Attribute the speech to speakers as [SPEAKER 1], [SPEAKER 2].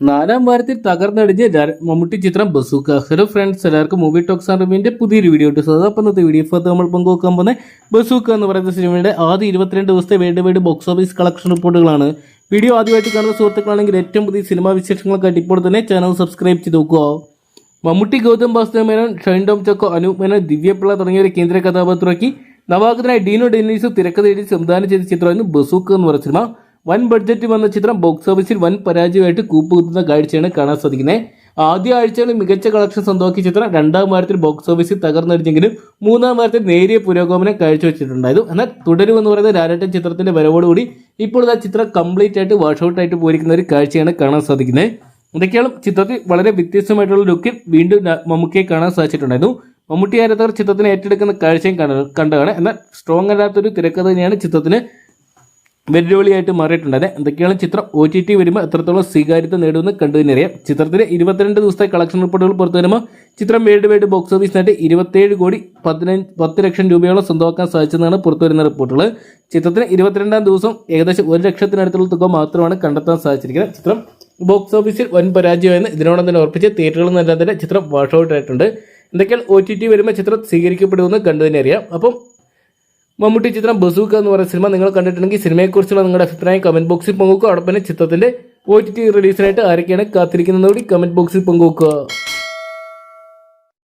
[SPEAKER 1] നാലാം വാരത്തിൽ തകർന്നടിഞ്ഞ് മമ്മൂട്ടി ചിത്രം ബസൂക്ക. ഹലോ ഫ്രണ്ട്സ് എല്ലാവർക്കും മൂവി ടോക്സ് ആൻഡ് റിവ്യൂവിന്റെ പുതിയൊരു വീഡിയോ ഇട്ട് സാധാ അപ്പം ഇന്നത്തെ വീഡിയോ ഇപ്പോൾ നമ്മൾ പങ്കുവെക്കാൻ പോകുന്ന ബസൂക്ക എന്ന് പറയുന്ന സിനിമയുടെ ആദ്യ ഇരുപത്തിരണ്ട് ദിവസത്തെ world wide box office collection റിപ്പോർട്ടുകളാണ് വീഡിയോ ആദ്യമായിട്ട് കാണുന്ന സുഹൃത്തുക്കളാണെങ്കിൽ ഏറ്റവും പുതിയ സിനിമാ വിശേഷങ്ങളൊക്കെ ഇപ്പോൾ തന്നെ ചാനൽ സബ്സ്ക്രൈബ് ചെയ്ത് നോക്കുക. മമ്മൂട്ടി ഗൗതം വാസുദേവ മേനോൻ ഷൈൻ ടോം ചക്കോ അനൂപ് മേനോൻ ദിവ്യപിള്ള തുടങ്ങിയവരെ കേന്ദ്ര കഥാപാത്രമാക്കി നവാഗതനായ ഡീനോ ഡെന്നീസ് തിരക്കഥ എഴുതി സംവിധാനം ചെയ്ത ചിത്രമായിരുന്നു ബസൂക്ക എന്ന് പറയുന്ന സിനിമ. വൻ ബഡ്ജറ്റ് വന്ന ചിത്രം ബോക്സ് ഓഫീസിൽ വൻ പരാജയമായിട്ട് കൂപ്പുകുത്തുന്ന കാഴ്ചയാണ് കാണാൻ സാധിക്കുന്നത്. ആദ്യ ആഴ്ചകളിൽ മികച്ച കളക്ഷൻ സ്വന്തമാക്കിയ ചിത്രം രണ്ടാം വാരത്തിൽ ബോക്സ് ഓഫീസിൽ തകർന്നടിച്ചെങ്കിലും മൂന്നാം വാരത്തിൽ നേരിയ പുരോഗമനം കാഴ്ചവെച്ചിട്ടുണ്ടായിരുന്നു. എന്നാൽ തുടരുമെന്ന് പറയുന്ന ലാലട്ടൻ ചിത്രത്തിന്റെ വരവോടുകൂടി ഇപ്പോൾ ആ ചിത്രം കംപ്ലീറ്റ് ആയിട്ട് വാഷ് ആയിട്ട് പോയിരിക്കുന്ന ഒരു കാഴ്ചയാണ് കാണാൻ സാധിക്കുന്നത്. ഇതൊക്കെയാണ് ചിത്രത്തിൽ വളരെ വ്യത്യസ്തമായിട്ടുള്ള ലുക്കിൽ വീണ്ടും മമ്മൂക്കയെ കാണാൻ സാധിച്ചിട്ടുണ്ടായിരുന്നു. മമ്മൂട്ടി ആരാധകർ ചിത്രത്തിന് ഏറ്റെടുക്കുന്ന കാഴ്ചയും കണ്ട- കണ്ടതാണ്. എന്നാൽ സ്ട്രോങ് അല്ലാത്തൊരു തിരക്കഥ തന്നെയാണ് ചിത്രത്തിന് വെല്ലുവിളിയായിട്ട് മാറിയിട്ടുണ്ട്. അതെ എന്തൊക്കെയാണ് ചിത്രം? ഒ ടി ടി വരുമ്പോൾ എത്രത്തോളം സ്വീകാര്യത നേടുമെന്ന് കണ്ടു തന്നെ അറിയാം. ചിത്രത്തിന് ഇരുപത്തിരണ്ട് ദിവസത്തെ കളക്ഷൻ റിപ്പോർട്ടുകൾ പുറത്തു വരുമ്പോൾ ചിത്രം world wide box office net ഇരുപത്തേഴ് കോടി പതിനഞ്ച് പത്ത് ലക്ഷം രൂപയോളം സ്വന്തമാക്കാൻ സാധിച്ചെന്നാണ് പുറത്തു വരുന്ന റിപ്പോർട്ടുകൾ. ചിത്രത്തിന് ഇരുപത്തിരണ്ടാം ദിവസം ഏകദേശം ഒരു ലക്ഷത്തിനടുത്തുള്ള തുക മാത്രമാണ് കണ്ടെത്താൻ സാധിച്ചിരിക്കുന്നത്. ചിത്രം ബോക്സ് ഓഫീസിൽ വൻ പരാജയമെന്ന് ഇതിനോടൊപ്പം തന്നെ ഉറപ്പിച്ച് തിയേറ്ററുകളിൽ നിന്നെല്ലാം തന്നെ ചിത്രം വാഷ് ഔട്ട് ആയിട്ടുണ്ട് എന്തൊക്കെയാണ് ഒ ടി ടി വരുമ്പോൾ ചിത്രം സ്വീകരിക്കപ്പെടുമെന്ന് കണ്ടു തന്നെ അറിയാം. അപ്പം മമ്മൂട്ടി ചിത്രം ബസൂക്ക എന്ന് പറയുന്ന സിനിമ നിങ്ങൾ കണ്ടിട്ടുണ്ടെങ്കിൽ സിനിമയെക്കുറിച്ചുള്ള നിങ്ങളുടെ അഭിപ്രായം കമന്റ് ബോക്സിൽ പങ്കുവെക്കുക. തന്നെ ചിത്രത്തിന്റെ ഒ ടി ടി റിലീസിനായിട്ട് ആരൊക്കെയാണ് കാത്തിരിക്കുന്നത് കൂടി കമന്റ് ബോക്സിൽ പങ്കുവെക്കുക.